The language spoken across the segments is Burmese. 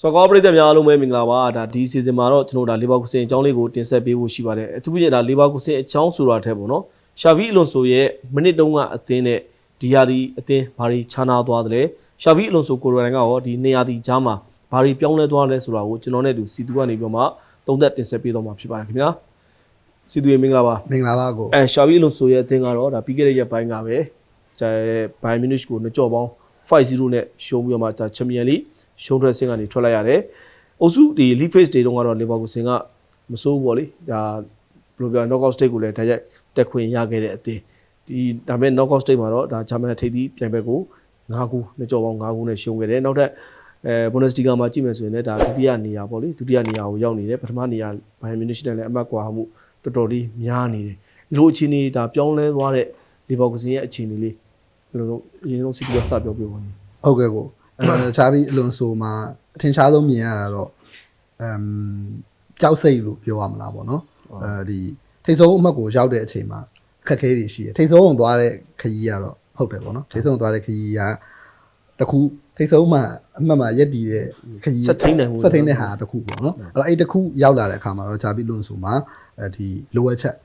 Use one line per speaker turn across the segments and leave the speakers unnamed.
ဆော့ကောပရိသတ်များအားလုံးပဲမင်္ဂလာပါဒါဒီစီဇန်မှာတော့ကျွန်တော်ဒါလီဗာပူးစင်အကြောင်းလေးကိုတင်ဆက်ပေးဖို့ရှိပါတယ်အထူးသဖြင့်ဒါလီဗာပူးစင်အကြောင်းဆိုတာထက်ပေါ့နော်ရှာဗီအလွန်ဆိုရဲ့မိနစ်တုန်းကအသင်းနဲ့ဒီယာဒီအသင်းဘာတွေခြားနာသွားတယ်လဲရှာဗီအလွန်ဆိုကိုရိုနိုင်ကရောဒီနေရာဒီကြားမှာဘာတွေပြောင်းလဲသွားလဲဆိုတာကိုကျွန်တော်နဲ့တူစီတူကနေပြီးတော့မှသုံးသက်တင်ဆက်ပေးတော့မှာဖြစ်ပါတယ်ခင်ဗျာစီတူရေမင်္ဂလာပါ
မင်္ဂလာပါကို
အဲရှာဗီအလွန်ဆိုရဲ့အသင်းကတော့ဒါပြီးခဲ့တဲ့ရက်ပိုင်းကပဲကျဲဘိုင်မီနစ်ကိုနှစ်ကြော့ပေါင်း5-0နဲ့ရှုံးပြီးတော့မှဒါချန်ပီယံလိ ရှုံးထွက်ဆင်းကနေထွက်လိုက်ရတယ်။အုပ်စုဒီ league phase တွေတုန်းကတော့လီဗာပူးစင်ကမစိုးဘူးပေါ့လေ။ဒါဘယ်လိုပြော knockout stage ကိုလည်းတိုက်ရိုက်တက်ခွင့်ရခဲ့တဲ့အသင်းဒီဒါပေမဲ့ knockout stage မှာတော့ဒါဂျာမန်ထိပ်သီးပြိုင်ပွဲကို9ခုနှစ်ကြော့ပေါင်း9ခုနဲ့ရှုံးခဲ့တယ်။နောက်ထပ်အဲဘွန်ဒက်စတီဂါမှာကြည့်မယ်ဆိုရင်လည်းဒါဒုတိယနေရာပေါ့လေဒုတိယနေရာကိုရောက်နေတယ်ပထမနေရာဘိုင်မီနစ်နဲ့လည်းအမှတ်ကွာမှုတော်တော်လေးများနေတယ်ဒီလိုအခြေအနေဒါပြောင်းလဲသွားတဲ့လီဗာပူးစင်ရဲ့အခြေအနေလေးဘယ်လိုလုပ်အရင်ဆုံးစီးပြီးတော့စပြောပြပါဦး
ဟုတ်ကဲ့ကို အဲချာဘီအလွန်ဆိုမှာအထင်ရှားဆုံးမြင်ရတာတော့အမ်ကြောက်စိတ်လို့ပြောရမလားပေါ့နော်အဲဒီထိတ်ဆုံးအမှတ်ကိုရောက်တဲ့အချိန်မှာခက်ခဲတွေရှိတယ်ထိတ်ဆုံးအောင်သွားတဲ့ခရီးကတော့ဟုတ်တယ်ပေါ့နော်ထိတ်ဆုံးသွားတဲ့ခရီးကတခုထိတ်ဆုံးမှာအမှတ်မှာရက်တည်တဲ့ခရီး
ဆက်ထိန်နိုင်ဖို့
ဆက်ထိန်တဲ့ဟာတခုပေါ့နော်အဲ့တော့အဲ့တခုရောက်လာတဲ့အခါမှာတော့ဂျာဘီလွန်ဆိုမှာအဲဒီ lower chat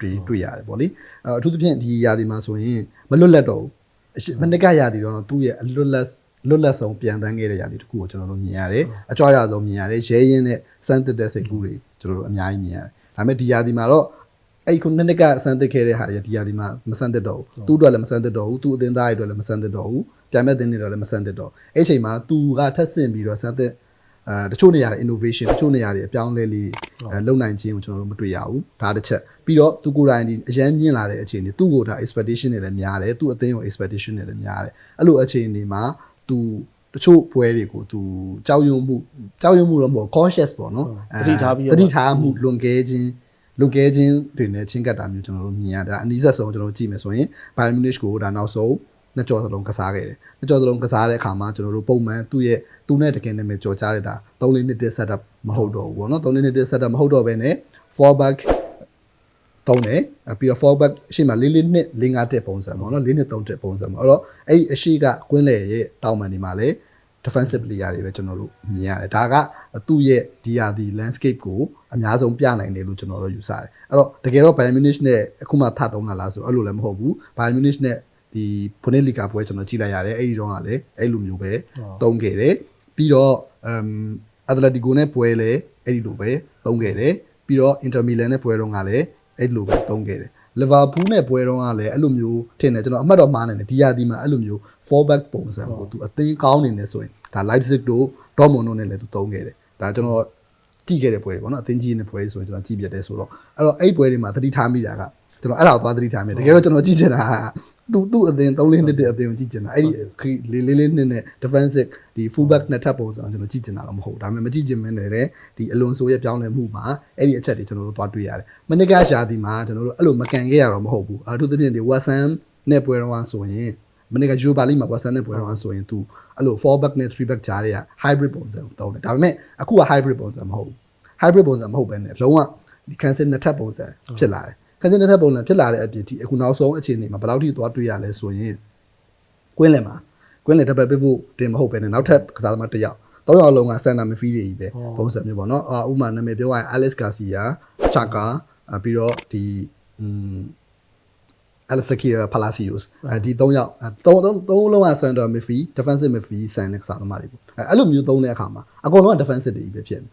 တွေတွေ့ရတယ်ပေါ့လေအဲ့အထူးသဖြင့်ဒီຢာဒီမှာဆိုရင်မလွတ်လပ်တော့ဘူးအရှိမနစ်ကຢာဒီတော့သူ့ရဲ့အလွတ်လပ် လွတ်လပ်ဆုံးပြန်တန်းခဲ့တဲ့ຢာဒီတခုကိုကျွန်တော်တို့မြင်ရတယ်အကြွားရဆုံးမြင်ရတယ်ရဲရင်နဲ့စမ်းသစ်တဲ့စိတ်ကူးတွေကျွန်တော်တို့အများကြီးမြင်ရတယ်ဒါပေမဲ့ဒီຢာဒီမှာတော့အဲ့ခုနှစ်နှစ်ကစမ်းသစ်ခဲ့တဲ့ဟာတွေဒီຢာဒီမှာမစမ်းသစ်တော့ဘူးသူ့အတွက်လည်းမစမ်းသစ်တော့ဘူးသူ့အသင်းသားတွေအတွက်လည်းမစမ်းသစ်တော့ဘူးပြန်မဲ့အသင်းတွေအတွက်လည်းမစမ်းသစ်တော့အဲ့ချိန်မှာသူကထပ်ဆင့်ပြီးတော့စမ်းသစ်အဲတချို့နေရာတွေ innovation တချို့နေရာတွေအပြောင်းအလဲလေးအဲလုံနိုင်ခြင်းကိုကျွန်တော်တို့မတွေ့ရဘူးဒါတစ်ချက်ပြီးတော့သူကိုယ်တိုင်ဒီအရန်မြင့်လာတဲ့အခြေအနေသူ့ကိုဒါ expectation တွေလည်းများတယ်သူ့အသင်းကို expectation တွေလည်းများတယ်အဲ့လိုအခြေအနေမှာ သူတချို့ပွဲတွေကိုသူကြောက်ရွံ့မှုကြောက်ရွံ့မှုတော့မဟုတ် cautious ပေါ့နော်
သတိထားပြီးတော့
သတိထားမှုလွန်ကဲခြင်းလွန်ကဲခြင်းတွေနဲ့ချင်းကပ်တာမျိုးကျွန်တော်တို့မြင်ရတာအနည်းဆက်ဆုံးကျွန်တော်တို့ကြည့်မယ်ဆိုရင် Bayern Munich ကိုဒါနောက်ဆုံးနှစ်ကြော်စလုံးကစားခဲ့တယ်နှစ်ကြော်စလုံးကစားတဲ့အခါမှာကျွန်တော်တို့ပုံမှန်သူ့ရဲ့သူနဲ့တကယ်နာမည်ကြော်ကြားတဲ့ဒါ3လေးနှစ်တစ် setup မဟုတ်တော့ဘူးပေါ့နော်3လေးနှစ်တစ် setup မဟုတ်တော့ဘဲနဲ့ four back တုံးတယ်ပြီးတော့ fallback ရှေ့မှာလေးလေးနှစ်လေးငါတက်ပုံစံပေါ့နော်လေးနှစ်သုံးတက်ပုံစံပေါ့အဲ့တော့အဲ့ဒီအရှိကကွင်းလေရဲ့တောင်ပန်ဒီမှာလည်း defensive player တွေပဲကျွန်တော်တို့မြင်ရတယ်ဒါကသူ့ရဲ့ DRD landscape ကိုအများဆုံးပြနိုင်တယ်လို့ကျွန်တော်တို့ယူဆတယ်အဲ့တော့တကယ်တော့ Bayern Munich နဲ့အခုမှထသုံးတာလားဆိုအဲ့လိုလည်းမဟုတ်ဘူး Bayern Munich နဲ့ဒီဘုန်နစ်လီဂါပွဲကျွန်တော်ကြည့်လိုက်ရတယ်အဲ့ဒီတော့ကလည်းအဲ့လိုမျိုးပဲသုံးခဲ့တယ်ပြီးတော့အမ်အက်တလက်တီကိုနဲ့ပွဲလည်းအဲ့ဒီလိုပဲသုံးခဲ့တယ်ပြီးတော့ Inter Milan နဲ့ပွဲတော့ကလည်း အဲ့လိုပဲသုံးခဲ့တယ်လီဗာပူးနဲ့ပွဲတော့ကလည်းအဲ့လိုမျိုးထင်တယ်ကျွန်တော်အမှတ်တော့မှားနေတယ်ဒီယာဒီမှာအဲ့လိုမျိုး four back ပုံစံကိုသူအသိကောင်းနေတယ်ဆိုရင်ဒါ Leipzig တို့ Dortmund တို့နဲ့လည်းသူသုံးခဲ့တယ်ဒါကျွန်တော်ကြည့်ခဲ့တဲ့ပွဲတွေပေါ့နော်အသင်းကြီးနေတဲ့ပွဲတွေဆိုရင်ကျွန်တော်ကြည့်ပြတယ်ဆိုတော့အဲ့တော့အဲ့ပွဲတွေမှာသတိထားမိတာကကျွန်တော်အဲ့ဒါကိုသွားသတိထားမိတယ်တကယ်တော့ကျွန်တော်ကြည့်ချင်တာက သူသူ့အသင်း3လေးနှစ်တဲ့အသင်းကိုကြည့်ချင်တာအဲ့ဒီလေးလေးလေးနှစ်နဲ့ defensive ဒီ full back နှစ်ထပ်ပုံစံကျွန်တော်ကြည့်ချင်တာတော့မဟုတ်ဘူးဒါပေမဲ့မကြည့်ချင်မင်းနဲ့လည်းဒီအလွန်ဆိုရဲ့ပြောင်းလဲမှုမှာအဲ့ဒီအချက်တွေကျွန်တော်တို့သွားတွေ့ရတယ်မနစ်ကရှာဒီမှာကျွန်တော်တို့အဲ့လိုမကန်ခဲ့ရတော့မဟုတ်ဘူးအထူးသဖြင့်ဒီ Watson နဲ့ပွဲတော့ဆိုရင်မနေ့က Europa League မှာ Watson နဲ့ပွဲတော့ဆိုရင် तू အဲ့လို4 back နဲ့3 back ကြားတွေက hybrid ပုံစံကိုတောင်းတယ်ဒါပေမဲ့အခုက hybrid ပုံစံမဟုတ်ဘူး hybrid ပုံစံမဟုတ်ဘဲနဲ့လုံးဝဒီ cancel နှစ်ထပ်ပုံစံဖြစ်လာတယ် cancel နှစ်ထပ်ပုံစံဖြစ်လာတဲ့အပြင်ဒီအခုနောက်ဆုံးအခြေအနေမှာဘယ်လောက်ထိသွားတွေ့ရလဲဆိုရင်ကွင်းလယ်မှာကွင်းလယ် double pivot တင်မဟုတ်ဘဲနဲ့နောက်ထပ်ကစားသမားတစ်ယောက်သုံးယောက်လုံးက center midfield တွေကြီးပဲပုံစံမျိုးပေါ့နော်အာဥပမာနာမည်ပြောရရင် Alex Garcia Chaka ပြီးတော့ဒီอืม Alexander Palacios အဲဒီ၃ယောက်၃၃သုံးလုံးက center midfield defensive midfield ဆန်တဲ့ကစားသမားတွေပေါ့အဲအဲ့လိုမျိုးသုံးတဲ့အခါမှာအကုန်လုံးက defensive တွေကြီးပဲဖြစ်နေ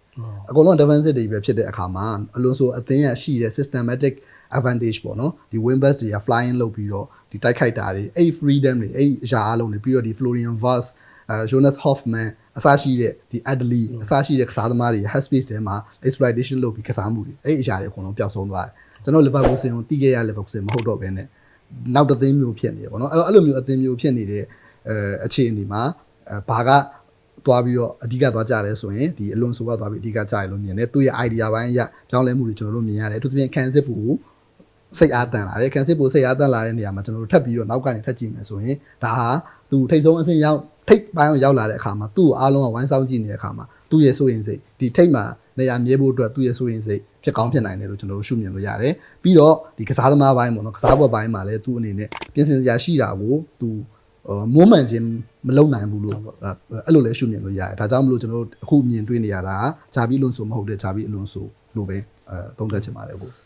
အကုန်လုံးက defensive တွေကြီးပဲဖြစ်တဲ့အခါမှာအလွန်ဆိုအသင်းရရှိတဲ့ systematic advantage ပေါ့နော်ဒီ wing backs တွေက flying လုပ်ပြီးတော့ဒီတိုက်ခိုက်တာတွေအဲ့ freedom တွေအဲ့အရာအလုံးတွေပြီးတော့ဒီ Florian Wirtz အဲ Jonas Hoffman အစရှိတဲ့ဒီ Adli အစရှိတဲ့ကစားသမားတွေ head space ထဲမှာ exploitation လုပ်ပြီးကစားမှုတွေအဲ့အရာတွေအကုန်လုံးပျောက်ဆုံးသွားတယ်ကျွန်တော် Liverpool စင်ကိုတီးခဲ့ရ Liverpool စင်မဟုတ်တော့ဘဲနဲ့နောက်တစ်သင်းမျိုးဖြစ်နေရပေါ့နော်အဲ့တော့အဲ့လိုမျိုးအသင်းမျိုးဖြစ်နေတဲ့အဲအခြေအနေမှာအဲဘာကသွားပြီးတော့အဓိကသွားကြရဲဆိုရင်ဒီအလွန်ဆိုကသွားပြီးအဓိကကြရလို့မြင်တယ်သူ့ရဲ့ idea ဘိုင်းအရပြောင်းလဲမှုတွေကျွန်တော်တို့မြင်ရတယ်အထူးသဖြင့်ခံစ စ်ပူစိတ်အားတန်လာတယ်ခံစစ်ပူစိတ်အားတန်လာတဲ့နေရာမှာကျွန်တော်တို့ထပ်ပြီးတော့နောက်ကနေထပ်ကြည့်မယ်ဆိုရင်ဒါဟာသူထိတ်ဆုံးအဆင့်ရောက်ထိတ်ပိုင်းအောင်ရောက်လာတဲ့အခါမှာသူ့ကိုအားလုံးကဝိုင်းဆောင်ကြည့်နေတဲ့အခါမှာသူ့ရဲ့စိုးရင်စိတ်ဒီထိတ်မှာနေရာမြဲဖို့အတွက်သူ့ရဲ့စိုးရင်စိတ်ဖြစ်ကောင်းဖြစ်နိုင်တယ်လို့ကျွန်တော်တို့ရှုမြင်လို့ရတယ်ပြီးတော့ဒီကစားသမားပိုင်းပေါ့နော်ကစားပွဲပိုင်းမှာလည်းသူ့အနေနဲ့ပြင်ဆင်စရာရှိတာကိုသူဟိုမွမ်းမှန်ခြင်းမလုံနိုင်ဘူးလို့အဲ့လိုလဲရှုမြင်လို့ရတယ်ဒါကြောင့်မလို့ကျွန်တော်တို့အခုမြင်တွေ့နေရတာဂျာဘီလွန်ဆိုမဟုတ်တဲ့ဂျာဘီအလွန်ဆိုလို့ပဲအဲသုံးသပ်ချင်ပါတယ်ကို
တေ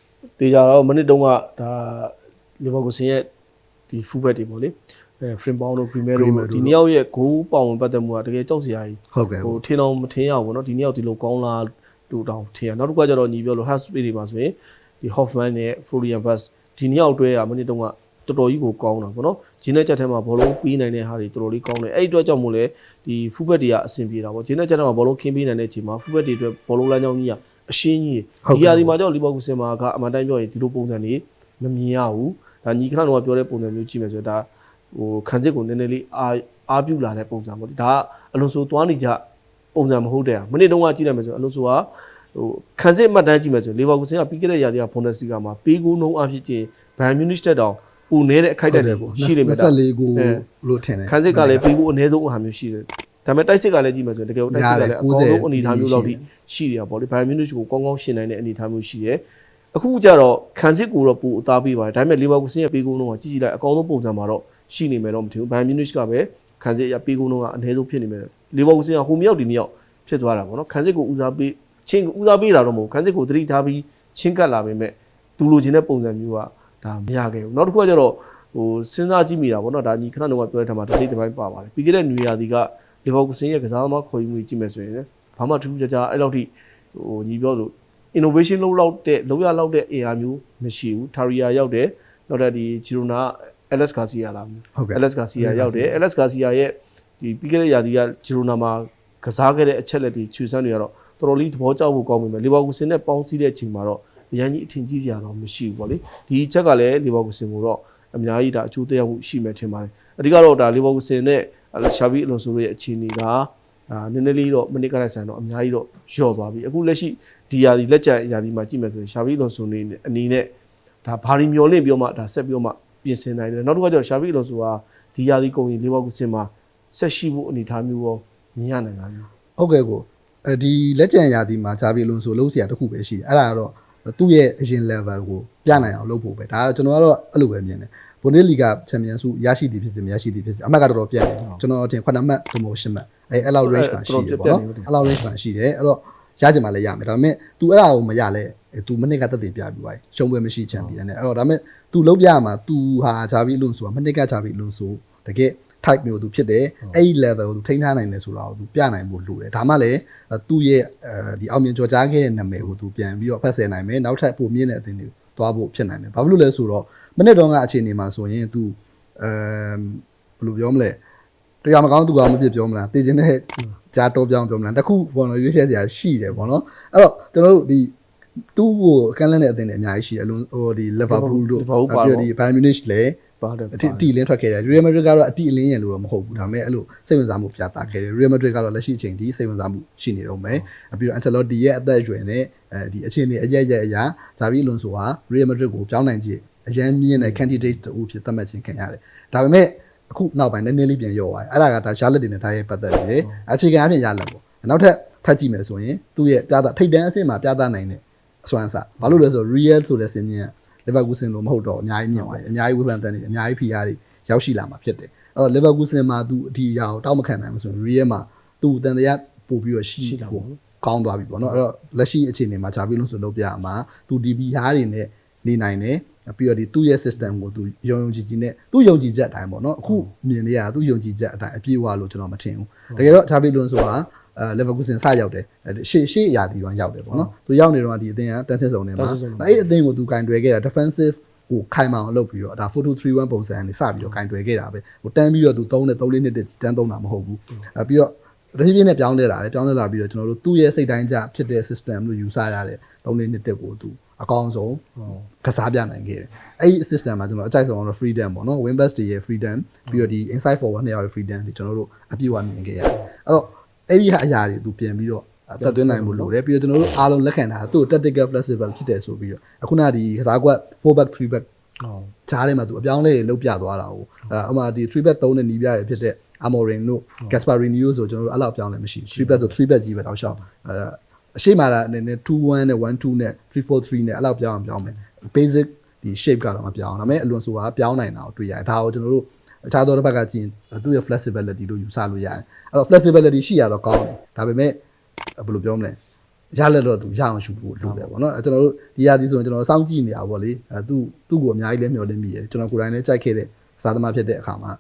ချာတော့မိနစ်တုန်းကဒါလီဗာပူးဆင်ရဲ့ဒီဖူဘက်တွေပေါ့လေအဲဖရင်ပေါင်းတို့ပရီမီယာတို့ဒီနှစ်ယောက်ရဲ့ဂိုးပေါင်ဝင်ပတ်သက်မှုကတကယ်ကြောက်စရာကြီး
ဟုတ်ကဲ့
ဟိုထင်းအောင်မထင်းရဘူးပေါ့နော်ဒီနှစ်ယောက်ဒီလိုကောင်းလားတူတောင်ထင်းရနောက်တစ်ခါကျတော့ညီပြောလို့ Hus Speed တွေမှာဆိုရင်ဒီ Hoffman နဲ့ Florian Bass ဒီနှစ်ယောက်တွဲကမိနစ်တုန်းကတော်တော်ကြီးကိုကောင်းတာပေါ့နော်ဂျင်းနဲ့ချက်ထဲမှာဘောလုံးပြီးနိုင်တဲ့ဟာတွေတော်တော်လေးကောင်းတယ်အဲ့ဒီအတွက်ကြောင့်မို့လဲဒီဖူဘက်တွေကအဆင်ပြေတာပေါ့ဂျင်းနဲ့ချက်ထဲမှာဘောလုံးခင်းပေးနိုင်တဲ့အချိန်မှာဖူဘက်တွေအတွက်ဘောလုံးလမ်းကြောင်းကြီးက အရှင်းကြီးဒီဟာဒီမှာကျတော့လီဗာပူးဆင်မှာကအမှန်တိုင်းပြောရင်ဒီလိုပုံစံတွေမမြင်ရဘူးဒါညီခဏတော့ပြောတဲ့ပုံစံမျိုးကြည့်မယ်ဆိုတော့ဒါဟိုခံစစ်ကိုနည်းနည်းလေးအားအားပြုလာတဲ့ပုံစံပေါ့ဒီဒါကအလွန်ဆိုသွားနေကြပုံစံမဟုတ်တဲ့မနေ့တုန်းကကြည့်လိုက်မယ်ဆိုအလွန်ဆိုကဟိုခံစစ်မှတ်တမ်းကြည့်မယ်ဆိုလီဗာပူးဆင်ကပြီးခဲ့တဲ့ရာသီကဘွန်ဒက်စလီဂါမှာပေးကူးနှုံးအဖြစ်ချင်းဘန်မြူနစ်တက်တောင်ပူနေတဲ့အခိုက်အတန့်တွေရှိနေမှာဒါ
24ကိုလို့ထင်တယ်
ခန်းစစ်ကလည်းပေးဖို့အနည်းဆုံးအဟာမျိုးရှိတယ် ဒါပေမဲ့တိုက်စစ်ကလည်းကြည့်မှဆိုရင်တကယ်တိုက်စစ်ကလည်းအကောင်းဆုံးအနေအထားမျိုးလောက်ထိရှိတယ်ပေါ့လေဘိုင်မြူနစ်ကိုကောင်းကောင်းရှင်နိုင်တဲ့အနေအထားမျိုးရှိတယ်အခုကျတော့ခန်းစစ်ကိုတော့ပူအသားပေးပါတယ်ဒါပေမဲ့လီဗာပူးဆင်ရဲ့ပေးကုန်းတော့ကြည့်ကြည့်လိုက်အကောင်းဆုံးပုံစံမှာတော့ရှိနေမယ်တော့မထင်ဘူးဘိုင်မြူနစ်ကပဲခန်းစစ်ရပေးကုန်းတော့အနည်းဆုံးဖြစ်နေမယ်လီဗာပူးဆင်ကဟိုမြောက်ဒီမြောက်ဖြစ်သွားတာပေါ့နော်ခန်းစစ်ကိုဦးစားပေးချင်းဦးစားပေးတာတော့မဟုတ်ခန်းစစ်ကိုသတိထားပြီးချင်းကပ်လာပေမဲ့သူလိုချင်တဲ့ပုံစံမျိုးကဒါမရခဲ့ဘူးနောက်တစ်ခုကကျတော့ဟိုစဉ်းစားကြည့်မိတာပေါ့နော်ဒါညီခဏတော့ပြောတဲ့ထမှာတစ်စိတ်တစ်ပိုင်းပါပါတယ်ပြီးခဲ့တဲ့နွေရာသီက လီဗာပူးဆင်ရဲ့ကစားသမားခေါ်ယူမှုကြည့်မယ်ဆိုရင်ဘာမှထူးထူးခြားခြားအဲ့လောက်ထိဟိုညီပြောလို့ innovation လောက်လောက်တဲ့လောက်ရလောက်တဲ့အင်အားမျိုးမရှိဘူး Taria ရောက်တယ်နောက်တဲ့ဒီ Girona Alex Garcia လာမျိုး
ဟုတ်ကဲ့
Alex Garcia ရောက်တယ် Alex Garcia ရဲ့ဒီပြီးခဲ့တဲ့ရာသီက Girona မှာကစားခဲ့တဲ့အချက်လက်တွေခြေစမ်းတွေကတော့တော်တော်လေးသဘောကျဖို့ကောင်းပြီမယ်လီဗာပူးဆင်နဲ့ပေါင်းစည်းတဲ့အချိန်မှာတော့အရန်ကြီးအထင်ကြီးစရာတော့မရှိဘူးပေါ့လေဒီချက်ကလည်းလီဗာပူးဆင်ကိုတော့အများကြီးဒါအကျိုးသက်ရောက်မှုရှိမယ်ထင်ပါတယ်အဓိကတော့ဒါလီဗာပူးဆင်နဲ့ ရှာဘီအလွန်ဆိုရဲ့အခြေအနေကဒါနည်းနည်းလေးတော့မနစ်ကလိုက်ဆန်တော့အများကြီးတော့လျော့သွားပြီအခုလက်ရှိဒီယာဒီလက်ကျန်ယာဒီမှာကြည့်မယ်ဆိုရင်ရှာဘီအလွန်ဆိုနေအနေနဲ့ဒါဘာရီမျောလင့်ပြီးတော့မှဒါဆက်ပြီးတော့မှပြင်ဆင်နိုင်တယ်နောက်တစ်ခါကျတော့ရှာဘီအလွန်ဆိုတာဒီယာဒီကုန်ရင်လီဗာပူးဆင်မှာဆက်ရှိဖို့အနေအထားမျိုးရောမြင်ရနိုင်လားမျိုး
ဟုတ်ကဲ့ကိုအဲဒီလက်ကျန်ရာသီမှာဂျာဘီလွန်ဆိုလုံးစရာတစ်ခုပဲရှိတယ်အဲ့ဒါကတော့သူ့ရဲ့အရင် level ကိုပြနိုင်အောင်လုပ်ဖို့ပဲဒါကကျွန်တော်ကတော့အဲ့လိုပဲမြင်တယ် ဘွန်ဒေးလီဂါချန်ပီယံဆုရရှိသည်ဖြစ်စေမရရှိသည်ဖြစ်စေအမှတ်ကတော်တော်ပြတ်တယ်ကျွန်တော်အထင်ခွနမှတ်ဒမိုရှင်မှတ်အဲအဲ့လောက် range မှာရှိတယ်ပေါ့နော်အဲ့လောက် range မှာရှိတယ်အဲ့တော့ရကြမှာလည်းရမယ်ဒါပေမဲ့ तू အဲ့ဒါကိုမရလဲ तू မနစ်ကတက်တည်ပြပြီးသွားပြီရှုံးပွဲမရှိချန်ပီယံနဲ့အဲ့တော့ဒါပေမဲ့ तू လုံးပြရမှာ तू ဟာဂျာဘီလွန်ဆိုတာမနစ်ကဂျာဘီလွန်ဆိုတကယ် type မျိုးသူဖြစ်တယ်အဲ့ဒီ level ကိုသူထိန်းထားနိုင်တယ်ဆိုတာကိုသူပြနိုင်ဖို့လိုတယ်ဒါမှလည်းသူ့ရဲ့အဲဒီအောင်မြင်ကြော်ကြားခဲ့တဲ့နာမည်ကိုသူပြန်ပြီးတော့ဖတ်ဆယ်နိုင်မယ်နောက်ထပ်ပိုမြင့်တဲ့အသင်းတွေသွားဖို့ဖြစ်နိုင်တယ်ဘာဖြစ်လို့လဲဆိုတော့ မနစ်တော့ကအခြေအနေမှာဆိုရင်သူအဲဘယ်လိုပြောမလဲတရားမကောင်းသူကမဖြစ်ပြောမလားတည်ခြင်းတဲ့ကြားတော့ပြောင်းပြောမလားတခုဘောနော်ရွေးချယ်စရာရှိတယ်ပေါ့နော်အဲ့တော့ကျွန်တော်တို့ဒီသူ့ကိုကန့်လန့်တဲ့အသင်းတွေအများကြီးရှိတယ်အလုံးဟိုဒီ Liverpool တို့ပြီးတော့ဒီ Bayern Munich လည်း
ပါတယ်
အတိအတီလင်းထွက်ခဲ့တယ် Real Madrid ကတော့အတိအလင်းရလို့တော့မဟုတ်ဘူးဒါပေမဲ့အဲ့လိုစိတ်ဝင်စားမှုပြသခဲ့တယ် Real Madrid ကတော့လက်ရှိအချိန်ဒီစိတ်ဝင်စားမှုရှိနေတော့မယ်ပြီးတော့ Ancelotti ရဲ့အသက်အရွယ်နဲ့အဲဒီအခြေအနေအရရက်အရာဂျာဗီလွန်ဆိုဟာ Real Madrid ကိုပြောင်းနိုင်ကြည့် အရန်မြင့်တဲ့ candidate တူဖြစ်သတ်မှတ်ခြင်းခံရတယ်ဒါပေမဲ့အခုနောက်ပိုင်းနည်းနည်းလေးပြန်ရော့သွားတယ်အဲ့ဒါကဒါရလက်တွေနဲ့ဒါရဲ့ပတ်သက်နေတယ်အခြေခံအပြင်ရလက်ပေါ့နောက်ထပ်ထပ်ကြည့်မယ်ဆိုရင်သူ့ရဲ့ပြသထိပ်တန်းအဆင့်မှာပြသနိုင်တဲ့အစွမ်းအစဘာလို့လဲဆို real ဆိုတဲ့စင်မြင်လီဗာပူးစင်လို့မဟုတ်တော့အများကြီးမြင်သွားတယ်အများကြီးဝေဖန်တန်နေအများကြီးဖိအားတွေရောက်ရှိလာမှာဖြစ်တယ်အဲ့တော့လီဗာပူးစင်မှာသူအဒီရာကိုတောက်မခံနိုင်ဘူးဆိုရင် real မှာသူ့တန်တရားပို့ပြီးတော့ရှိဖို့ကောင်းသွားပြီပေါ့နော်အဲ့တော့လက်ရှိအခြေအနေမှာဂျာဗီလုံးဆိုလုပ်ပြရမှာသူဒီဘီဟာတွေနဲ့နေနိုင်တယ် ပြီးတော့ဒီသူ့ရဲ့ system ကို तू ယုံယုံကြည်ကြည်နဲ့သူ့ယုံကြည်ချက်အတိုင်းပေါ့နော်အခုမြင်နေရတာသူ့ယုံကြည်ချက်အတိုင်းအပြည့်အဝလို့ကျွန်တော်မထင်ဘူးတကယ်တော့ဂျာဘီလွန်ဆိုတာအဲ Leverkusen စရောက်တယ်ရှေ့ရှေ့အရာဒီတော့ရောက်တယ်ပေါ့နော်သူရောက်နေတော့ဒီအသင်းကတန်းစစ်စုံနေမှာအဲ့အသင်းကိုသူကင်တွယ်ခဲ့တာ defensive ကိုခိုင်မာအောင်လုပ်ပြီးတော့ဒါ4231ပုံစံနဲ့စပြီးတော့ကင်တွယ်ခဲ့တာပဲဟိုတန်းပြီးတော့သူ3နဲ့3လေးနှစ်တန်းသုံးတာမဟုတ်ဘူးအဲပြီးတော့တဖြည်းဖြည်းနဲ့ပြောင်းလဲလာတယ်ပြောင်းလဲလာပြီးတော့ကျွန်တော်တို့သူ့ရဲ့စိတ်တိုင်းကြဖြစ်တဲ့ system လို့ယူဆရတဲ့3လေးနှစ်တက်ကိုသူ အကောင်းဆုံးကစားပြနိုင်ခဲ့တယ်အဲ့ဒီ system မှာကျွန်တော်အကြိုက်ဆုံးတော့ freedom ပေါ့နော် Winbus တွေရဲ့ freedom ပြီးတော့ဒီ inside forward နှစ်ယောက်ရဲ့ freedom တွေကျွန်တော်တို့အပြည့်အဝမြင်ခဲ့ရတယ်အဲ့တော့အဲ့ဒီဟာအရာတွေသူပြန်ပြီးတော့တက်သွင်းနိုင်မှုလို့တယ်ပြီးတော့ကျွန်တော်တို့အားလုံးလက်ခံတာသူ့ tactical flexible ဖြစ်တယ်ဆိုပြီးတော့အခုနဒီကစားကွက်4 back 3 back
ဟုတ်
ဂျားထဲမှာသူအပြောင်းလဲလှုပ်ပြသွားတာကိုအဲအမှဒီ3 bet 3နဲ့နီးပြရဖြစ်တဲ့ Amorin တို့ Gasparini တို့ဆိုကျွန်တော်တို့အဲ့လောက်အပြောင်းလဲမရှိဘူး3 bet ဆို3 bet ကြီးပဲတောက်လျှောက်အဲ အရှိမလာနည်းနည်း2 1နဲ့1 2နဲ့3 4 3နဲ့အဲ့လောက်ပြောင်းအောင်ပြောင်းမယ် basic ဒီ shape ကတော့မပြောင်းဒါပေမဲ့အလွန်ဆိုတာပြောင်းနိုင်တာကိုတွေ့ရတယ်ဒါကိုကျွန်တော်တို့အခြားသောတစ်ဘက်ကကြည့်ရင်သူ့ရဲ့ flexibility လို့ယူဆလို့ရတယ်အဲ့တော့ flexibility ရှိရတော့ကောင်းတယ်ဒါပေမဲ့ဘယ်လိုပြောမလဲရလက်တော့သူရအောင်ရှုဖို့လုပ်တယ်ပေါ့နော်အဲကျွန်တော်တို့ဒီရာသီဆိုရင်ကျွန်တော်စောင့်ကြည့်နေရပါပေါ့လေအဲသူသူ့ကိုအများကြီးလည်းမျှော်လင့်မိတယ်ကျွန်တော်ကိုယ်တိုင်လည်းကြိုက်ခဲ့တဲ့စားသမားဖြစ်တဲ့အခါမှာ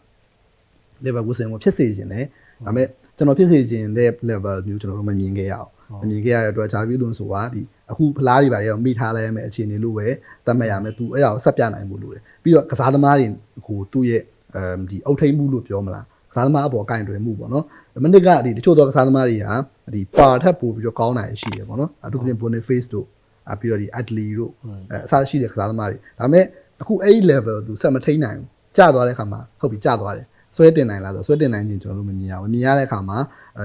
level ကိုစင်ကိုဖြစ်စေခြင်းတယ်ဒါပေမဲ့ကျွန်တော်ဖြစ်စေခြင်းတဲ့ level မျိုးကျွန်တော်တို့မမြင်ခဲ့ရအောင် မမြင်ခဲ့ရတဲ့အတွက်ဂျာဗီလွန်ဆိုတာဒီအခုဖလားတွေပါရောမိထားလိုက်ရမယ့်အခြေအနေလို့ပဲသတ်မှတ်ရမယ်သူအဲ့ဒါကိုဆက်ပြနိုင်ဖို့လိုတယ်ပြီးတော့ကစားသမားတွေဟိုသူ့ရဲ့အဲဒီအုတ်ထိန်မှုလို့ပြောမလားကစားသမားအပေါ်ကင်တွယ်မှုပေါ့နော်မနစ်ကဒီတချို့သောကစားသမားတွေကဒီပါထက်ပို့ပြီးတော့ကောင်းတာရှိတယ်ပေါ့နော်အထူးသဖြင့် Boniface တို့အပြီးတော့ဒီ Atli တို့အဲအစားရှိတဲ့ကစားသမားတွေဒါပေမဲ့အခုအဲ့ဒီ level သူဆက်မထိန်နိုင်ဘူးကျသွားတဲ့ခါမှာဟုတ်ပြီကျသွားတယ်ဆွဲတင်နိုင်လားဆိုဆွဲတင်နိုင်ခြင်းကျွန်တော်တို့မမြင်ရဘူးမြင်ရတဲ့အခါမှာ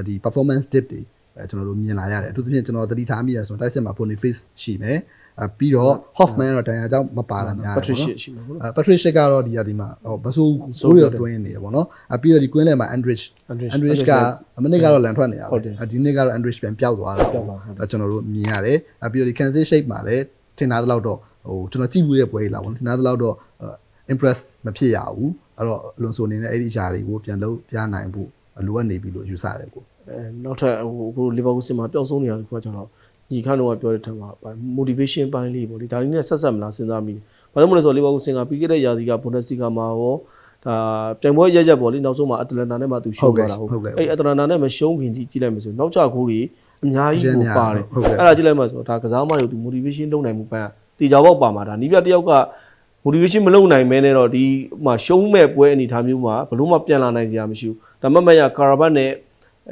ဒီ performance dip တွေ အဲကျွန်တော်တို့မြင်လာရတယ်အထူးသဖြင့်ကျွန်တော်သတိထားမိရဆိုတော့တိုက်စစ်မှာ Boniface ရှိမယ်အဲပြီးတော့ Hoffman တော့တန်ရာကြောင့်မပါလာများ
ပထရစ်ရှိမှာပေါ့နော်
အဲ Patricia ကတော့ဒီရာဒီမှာဟောမဆိုးဆိုးရတွင်းနေရပေါ့နော်အပြီးတော့ဒီကွင်းလဲမှာ Andrich
Andrich
Andrich ကအမနစ်ကတော့လန်ထွက်နေရ
ဟု
ပါ
တ်တယ်
ဒီနေ့ကတော့ Andrich ပြန်ပျောက်သွားတာ
ပျောက်သွားဟုတ်တယ်
ဒါကျွန်တော်တို့မြင်ရတယ်အပြီးတော့ဒီ Kansas shape မှာလည်းထင်သားသလောက်တော့ဟိုကျွန်တော်ကြည့်ဘူးတဲ့ပွဲကြီးလာပေါ့နော်ထင်သားသလောက်တော့ impress မဖြစ်ရဘူးအဲ့တော့လွန်ဆိုအနေနဲ့အဲ့ဒီအရာတွေကိုပြန်လုပ်ပြနိုင်ဖို့လိုအပ်နေပြီလို့ယူဆတယ်ကို
အဲနောက်ထပ်ဟိုအခုလီဗာပူးစင်မှာပျောက်ဆုံးနေရတယ်ကွာကျွန်တော်ညီခန့်တော့ပြောတဲ့ထက်မှာ motivation ပိုင်းလေးပေါ့ဒီဒါလေးနဲ့ဆက်ဆက်မလားစဉ်းစားမိဘာလို့မလဲဆိုတော့လီဗာပူးစင်ကပြီးခဲ့တဲ့ရာသီက Bundesliga မှာရောဒါပြိုင်ပွဲရက်ရက်ပေါ့လေနောက်ဆုံးမှာအတလန်တာနဲ့မှသူရှုံးသွားတာဟုတ်အဲ့အတလန်တာနဲ့မရှုံးခင်ကြည့်ကြည့်လိုက်မယ်ဆိုနောက်ကျခိုးကြီးအများကြီးကိုပါတယ်အဲ့ဒါကြည့်လိုက်မှဆိုတော့ဒါကစားမတွေကိုသူ motivation လုပ်နိုင်မှုပန်းတေချာပေါက်ပါမှာဒါနီးပြတယောက်က motivation မလုပ်နိုင်မဲနဲ့တော့ဒီဟိုရှုံးမဲ့ပွဲအနေထားမျိုးမှာဘလို့မှပြန်လာနိုင်စရာမရှိဘူးဒါမှမဟုတ်ကာရာဘတ်နဲ့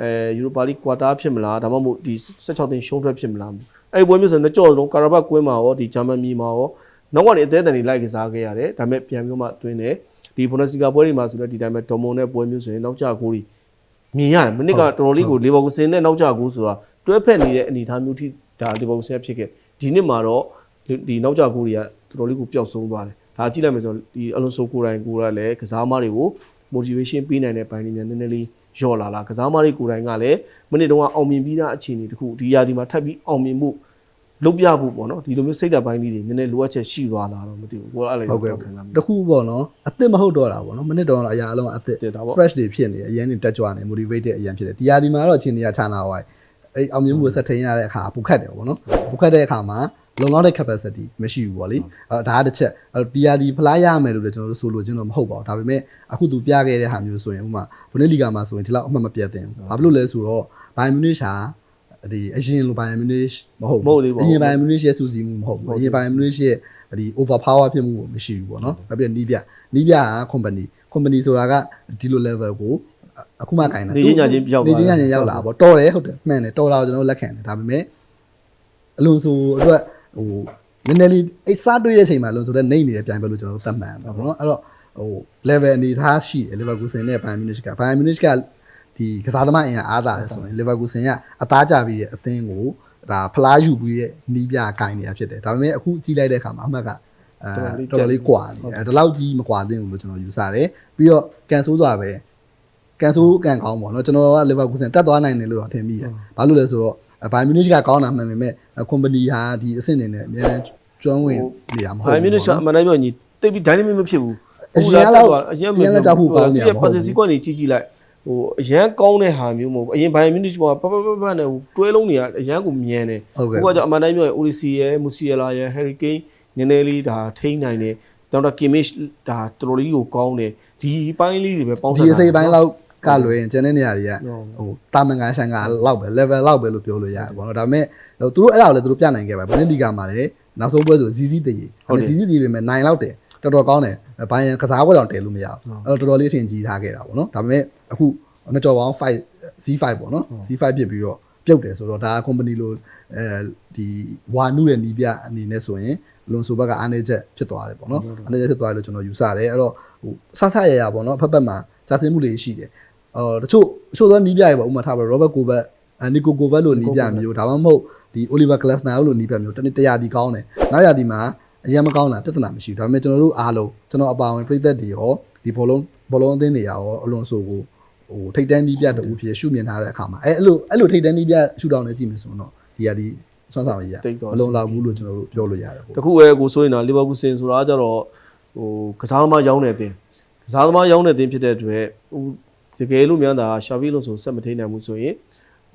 အဲယူရိုပါလိကွာတာဖြစ်မလားဒါမှမဟုတ်ဒီ16သိန်းရှုံးထွက်ဖြစ်မလားအဲ့ဒီပွဲမျိုးဆိုရင်ကြော့လုံးကာရာဘတ်ကွင်းမှာရောဒီဂျာမန်မြေမှာရောနောက်ကနေအသေးအတန်တွေလိုက်ကစားခဲ့ရတယ်ဒါပေမဲ့ပြန်ပြီးမှတွင်းတယ်ဒီဘွန်ဒက်စလီဂါပွဲတွေမှာဆိုတော့ဒီတိုင်းပဲဒေါ်မွန်နဲ့ပွဲမျိုးဆိုရင်နောက်ကျဂိုးတွေမြင်ရတယ်မိနစ်ကတော်တော်လေးကိုလီဗာပူးစင်နဲ့နောက်ကျဂိုးဆိုတာတွဲဖက်နေတဲ့အနေအထားမျိုးထိဒါလီဗာပူးစင်ဖြစ်ခဲ့ဒီနှစ်မှာတော့ဒီနောက်ကျဂိုးတွေကတော်တော်လေးကိုပျောက်ဆုံးသွားတယ်ဒါကြည့်လိုက်မယ်ဆိုတော့ဒီအလုံးစုံကိုယ်တိုင်ကိုယ်တိုင်လည်းကစားမတွေကို motivation ပေးနိုင်တဲ့ပိုင်းလေးများနည်းနည်းလေး လျော့လာလားကစားမတွေကိုယ်တိုင်ကလည်းမိနစ်တုန်းကအောင်မြင်ပြီးသားအခြေအနေတခုဒီရာဒီမှာထပ်ပြီးအောင်မြင်မှုလုပ်ပြဖို့ပေါ့နော်ဒီလိုမျိုးစိတ်ဓာတ်ပိုင်းလေးတွေနည်းနည်းလိုအပ်ချက်ရှိသွားလားတော့မသိဘူးကိုယ်အဲ့လို
ဟုတ်ကဲ့
ခံစားမိ
တခုပေါ့နော်အစ်စ်မဟုတ်တော့တာပေါ့နော်မနစ်တော့အရာအလုံးအစ်စ်
တယ်ဒါပေါ့
fresh တွေဖြစ်နေအရင်နေတက်ကြွနေ motivated အရင်ဖြစ်တယ်ဒီရာဒီမှာတော့အချိန်ကြီးချာနာဝိုင်းအဲ့အောင်မြင်မှုကိုဆက်ထိန်ရတဲ့အခါပူခတ်တယ်ပေါ့နော်ပူခတ်တဲ့အခါမှာ လုံလောက်တဲ့ capacity မရှိဘူးပေါ့လေအဲဒါကတစ်ချက်အဲ့ဒီရာဒီဖလားရမယ်လို့လည်းကျွန်တော်တို့ဆိုလိုချင်တော့မဟုတ်ပါဘူးဒါပေမဲ့အခုသူပြခဲ့တဲ့ဟာမျိုးဆိုရင်ဥပမာဘုန်းလီဂါမှာဆိုရင်ဒီလောက်အမှတ်မပြတ်သင့်ဘူးဘာဖြစ်လို့လဲဆိုတော့ဘိုင်မြူနစ်ဟာဒီအရင်လိုဘိုင်မြူနစ်မဟုတ်ဘူးအရင်ဘိုင်မြူနစ်ရဲ့စူစီမှုမဟုတ်ဘူးအရင်ဘိုင်မြူနစ်ရဲ့ဒီ over power ဖြစ်မှုမရှိဘူးပေါ့နော်နောက်ပြီးနီးပြနီးပြက company company ဆိုတာကဒီလို level ကိုအခုမှကင်တာ
နေချင်းညာချင်းပြောက်
နေချင်းညာချင်းရောက်လာပေါ့တော်တယ်ဟုတ်တယ်မှန်တယ်တော်လာကိုကျွန်တော်တို့လက်ခံတယ်ဒါပေမဲ့အလွန်ဆိုအတွက် ဟိုနည်းနည်းလေးအိတ်စားတွေးတဲ့အချိန်မှာအလွန်ဆိုတဲ့နေနေတဲ့ပြိုင်ပွဲလို့ကျွန်တော်တို့သတ်မှတ်မှာပေါ့နော်အဲ့တော့ဟို level အနေထားရှိတယ် Leverkusen နဲ့ Bayern Munich က Bayern Munich ကဒီကစားသမားအင်အားသာတယ်ဆိုရင် Leverkusen ကအသားကြပြီးရဲ့အသင်းကိုဒါဖလားယူပြီးရဲ့နီးပြကင်နေတာဖြစ်တယ်ဒါပေမဲ့အခုကြည့်လိုက်တဲ့အခါမှာအမှတ်ကအဲတော်တော်လေးကွာနေတယ်ဒီလောက်ကြီးမကွာသင့်ဘူးလို့ကျွန်တော်ယူဆတယ်ပြီးတော့ကန်ဆိုးစွာပဲကန်ဆိုးကန်ကောင်းပေါ့နော်ကျွန်တော်ကလီဗာပူးဆန်တက်သွားနိုင်တယ်လို့တော့ထင်မိတယ်။ဘာလို့လဲဆိုတော့ ဘိုင်မြူနစ်ကကောင်းတာမှန်ပေမဲ့ကွန်ပဏီဟာဒီအဆင့်နေနဲ့အများကြီးကျွမ်းဝင်နေရမှာမဟုတ်
ဟိုင်
ဘူး
မင်းရှာအမှန်တမ်းပြောရင်တိတ်ပြီး dynamic မဖြစ်ဘူး
အရင်ကတော့
အရင်
အရင်ကကြောက်ဖို့ကောင်းနေရ
ဒီ
မှာမ
ပါ
ဟုတ်
စ
ဘူး
စီကွက်နေကြည့်ကြည့်လိုက်ဟိုအရန်ကောင်းတဲ့ဟာမျိုးမဟုတ်ဘူးအရင်ဘိုင်မင်းရှာပပပပနဲ့တွဲလုံးတွေကအရန်ကိုမြင်တယ်
ဟုတ်ကဲ့
ဟိုကကြောင့်အမှန်တိုင်းပြောရင် ODC ရယ် Musiala ရယ် Harry Kane နည်းနည်းလေးဒါထိန်းနိုင်တယ်တော့ Kimmich ဒါတော်တော်လေးကိုကောင်းတယ်ဒီပိုင်းလေးတွေပဲပေါင်း
ဒီအစိပ်ပိုင်းလောက် ကလွယ်ရင်ကျန်တဲ့နေရာတွေက
ဟုတ်
ဟိုတာမန်ကန်ဆိုင်ကလောက်ပဲ level လောက်ပဲလို့ပြောလို့ရတယ်ပေါ့နော်ဒါပေမဲ့ဟိုသူတို့အဲ့ဒါကိုလည်းသူတို့ပြနိုင်ခဲ့ပါဘယ်နည်းလီဂါမှာလည်းနောက်ဆုံးပွဲဆိုဇီဇီတည်ဒါပေမဲ့ဇီဇီတည်ပေမဲ့နိုင်လောက်တယ်တော်တော်ကောင်းတယ်ဘိုင်းရန်ကစားပွဲတောင်တည်လို့မရဘူးအဲ့တော့တော်တော်လေးထင်ကြီးထားခဲ့တာပေါ့နော်ဒါပေမဲ့အခုနှစ်ကြော်ပေါင်း5 Z5 ပေါ့နော် Z5 ဖြစ်ပြီးတော့ပြုတ်တယ်ဆိုတော့ဒါက company လို့အဲဒီဝါနုရဲ့နီးပြအနေနဲ့ဆိုရင်လွန်ဆိုဘက်ကအားနေချက်ဖြစ်သွားတယ်ပေါ့နော်အားနေချက်ဖြစ်သွားတယ်လို့ကျွန်တော်ယူဆတယ်အဲ့တော့ဟိုဆဆရရပေါ့နော်ဖက်ဖက်မှာကြာစင်မှုတွေရှိတယ် အော်တချို့တချို့သောနီးပြရေပေါ့ဥပမာထားပါ Robert Kovac နီကိုကိုဗက်လို့နီးပြမျိုးဒါမှမဟုတ်ဒီ Oliver Glasner လို့နီးပြမျိုးတနေ့တရာဒီကောင်းတယ်နောက်ရာဒီမှာအရင်မကောင်းတာပြဿနာမရှိဘူးဒါပေမဲ့ကျွန်တော်တို့အားလုံးကျွန်တော်အပါဝင်ပြည်သက်တွေရောဒီဘောလုံးဘောလုံးအသင်းတွေရောအလွန်ဆိုကိုဟိုထိတ်တန်းနီးပြတူဖြစ်ရှုမြင်ထားတဲ့အခါမှာအဲအဲ့လိုအဲ့လိုထိတ်တန်းနီးပြရှုထောင်နေကြည့်မယ်ဆိုတော့ဒီဟာဒီဆွမ်းဆောင်ရည်ရမလုံလောက်ဘူးလို့ကျွန်တော်တို့ပြောလို့ရတယ်ပေါ့
တခုပဲကိုဆိုရင်တော့လီဗာပူးစင်ဆိုတာကကြတော့ဟိုကစားသမားရောင်းနေတဲ့အပြင်ကစားသမားရောင်းတဲ့တင်းဖြစ်တဲ့အတွက်ဟို တကယ်လို့များတာရှာဗီလို့ဆိုစက်မထိန်နိုင်ဘူးဆိုရင်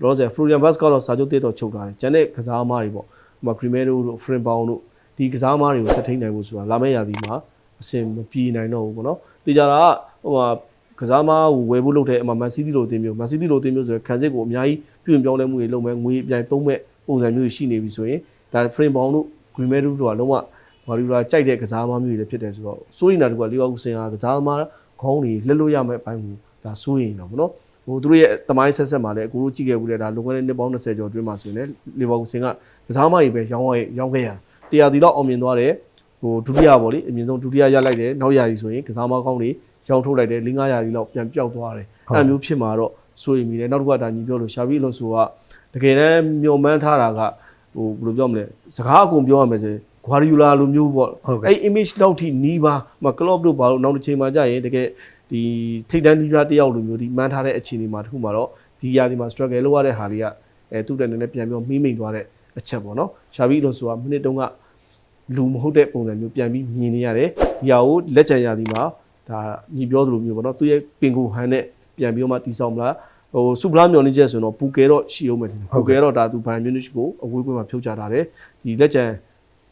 လောဆယ် Florian Vaz ကတော့စာချုပ်တစ်တော့ချုပ်ထားတယ်။ကျန်တဲ့ကစားသမားတွေပေါ့။ဟိုမှာ Primero တို့ Frimpong တို့ဒီကစားသမားတွေကိုစက်ထိန်နိုင်ဖို့ဆိုတာလာမယ့်ရာသီမှာအဆင်မပြေနိုင်တော့ဘူးပေါ့နော်။တေချာတာကဟိုမှာကစားသမားကိုဝယ်ဖို့လုပ်တဲ့အမှ Man City လိုအသင်းမျိုး Man City လိုအသင်းမျိုးဆိုရင်ခံစစ်ကိုအများကြီးပြုပြင်ပြောင်းလဲမှုတွေလုပ်မယ်ငွေအပြိုင်သုံးမဲ့ပုံစံမျိုးတွေရှိနေပြီဆိုရင်ဒါ Frimpong တို့ Primero တို့ကလုံးဝမာရီလာကြိုက်တဲ့ကစားသမားမျိုးတွေလည်းဖြစ်တယ်ဆိုတော့စိုးရင်တာတကူကလီဗာပူးစင်ကကစားသမားခေါင်းတွေလှက်လို့ရမယ့်အပိုင်းကို ဒါစိုးရင်တော့ဗောနော်ဟိုသူတို့ရဲ့တမိုင်းဆက်ဆက်မှာလည်းအကူတို့ကြည့်ခဲ့ဘူးလေဒါလွန်ခဲ့တဲ့နှစ်ပေါင်း20ကျော်အတွင်းမှာဆိုရင်လည်းလီဗာပူးစင်ကကစားသမားတွေပဲရောင်းရရောင်းခဲ့ရတရားတီတော့အောင်မြင်သွားတယ်ဟိုဒုတိယပေါ့လေအမြင့်ဆုံးဒုတိယရလိုက်တယ်နောက်ရာကြီးဆိုရင်ကစားသမားကောင်းတွေရောင်းထုတ်လိုက်တယ်၄၅ရာကြီးလောက်ပြန်ပြောက်သွားတယ်အဲ့လိုမျိုးဖြစ်မှာတော့စိုးရင်မိတယ်နောက်တစ်ခုကဒါညီပြောလို့ရှာပြီးလို့ဆိုကတကယ်တမ်းမျောမှန်းထားတာကဟိုဘယ်လိုပြောမလဲစကားအကုန်ပြောရမယ်ဆိုရင်ဂွာဒီယိုလာလိုမျိုးပေါ့
ဟုတ်ကဲ့
အဲ့ image လောက်ထိနီးပါမကလော့တို့ဘာလို့နောက်တစ်ချိန်မှာကြာရင်တကယ် ဒီထိတ်တန်းနီးပါးတယောက်လိုမျိုးဒီမှန်းထားတဲ့အခြေအနေမှာတစ်ခုမှာတော့ဒီຢာဒီမှာ struggle လုပ်ရတဲ့ဟာလေးကအဲသူ့တဲ့နည်းနည်းပြန်ပြီးမိမ့်မိန်သွားတဲ့အချက်ပေါ့နော်ရှာပြီးလို့ဆိုတာမိနစ်တုန်းကလူမဟုတ်တဲ့ပုံစံမျိုးပြန်ပြီးမြင်နေရတယ်ဒီဟာကိုလက်ချံရာဒီမှာဒါညီပြောသလိုမျိုးပေါ့နော်သူရဲ့ပင်ကိုဟန်နဲ့ပြန်ပြီးတော့မှတီဆောင်မလားဟိုစူပလာမျော်လင့်ချက်ဆိုတော့ပူကဲတော့ရှိအောင်မယ်တင်ပူကဲတော့ဒါသူဘိုင်မြူနစ်ကိုအဝေးကွင်းမှာဖြုတ်ချထားတယ်ဒီလက်ချံ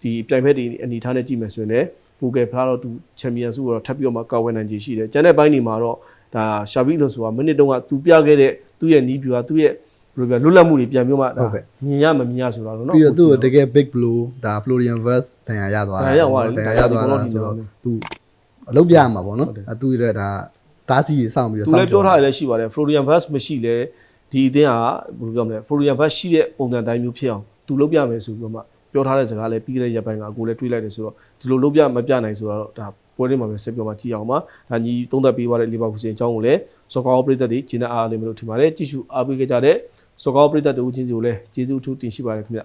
ဒီပြိုင်ဖက်ဒီအနေထားနဲ့ကြည့်မယ်ဆိုရင်လည်း ပူကယ်ဖလားတော့သူချန်ပီယံဆုကိုတော့ထပ်ပြီးတော့မှကောက်ဝဲနိုင်ခြေရှိတယ်။ကျန်တဲ့ဘိုင်းတွေမှာတော့ဒါရှာဘီလို့ဆိုတာမိနစ်တုန်းကသူပြခဲ့တဲ့သူ့ရဲ့နီးပြူကသူ့ရဲ့ဘယ်လိုပြောလွတ်လပ်မှုတွေပြန်ပြီးတော့မှဒါမြင်ရမမြင်ရဆိုတာတော့နော်
ပြီးတော့သူ့ကိုတကယ် big blow ဒါ Florian Vaz တန်ရာရသွား
ဒါရသွားတယ်
တန်ရာရသွားတာဆိုတော့သူအလုပ်ပြရမှာပေါ့နော်အဲသူ့ရဲ့ဒါတားကြီးကြီးစောင့်ပြီးတော့
သူလည်းပြောထားရလည်းရှိပါတယ် Florian Vaz မရှိလဲဒီအသင်းကဘယ်လိုပြောမလဲ Florian Vaz ရှိတဲ့ပုံစံတိုင်းမျိုးဖြစ်အောင်သူလုပ်ပြမယ်ဆိုပြီးတော့မှ ပြောထားတဲ့စကားလည်းပြီးခဲ့တဲ့ရက်ပိုင်းကအကိုလည်းတွေးလိုက်တယ်ဆိုတော့ဒီလိုလုပ်ပြမပြနိုင်ဆိုတော့ဒါပွဲလေးမှာပဲဆက်ပြောမှကြည့်အောင်ပါဒါညီသုံးသက်ပေးသွားတဲ့လီဗာပူးစင်အကြောင်းကိုလည်းစောကောပရိသတ်တွေဂျင်းနဲ့အားလိမ့်မယ်လို့ထင်ပါတယ်ကြည့်ရှုအားပေးကြတဲ့စောကောပရိသတ်တို့ချင်းစီကိုလည်းကျေးဇူးအထူးတင်ရှိပါတယ်ခင်ဗျ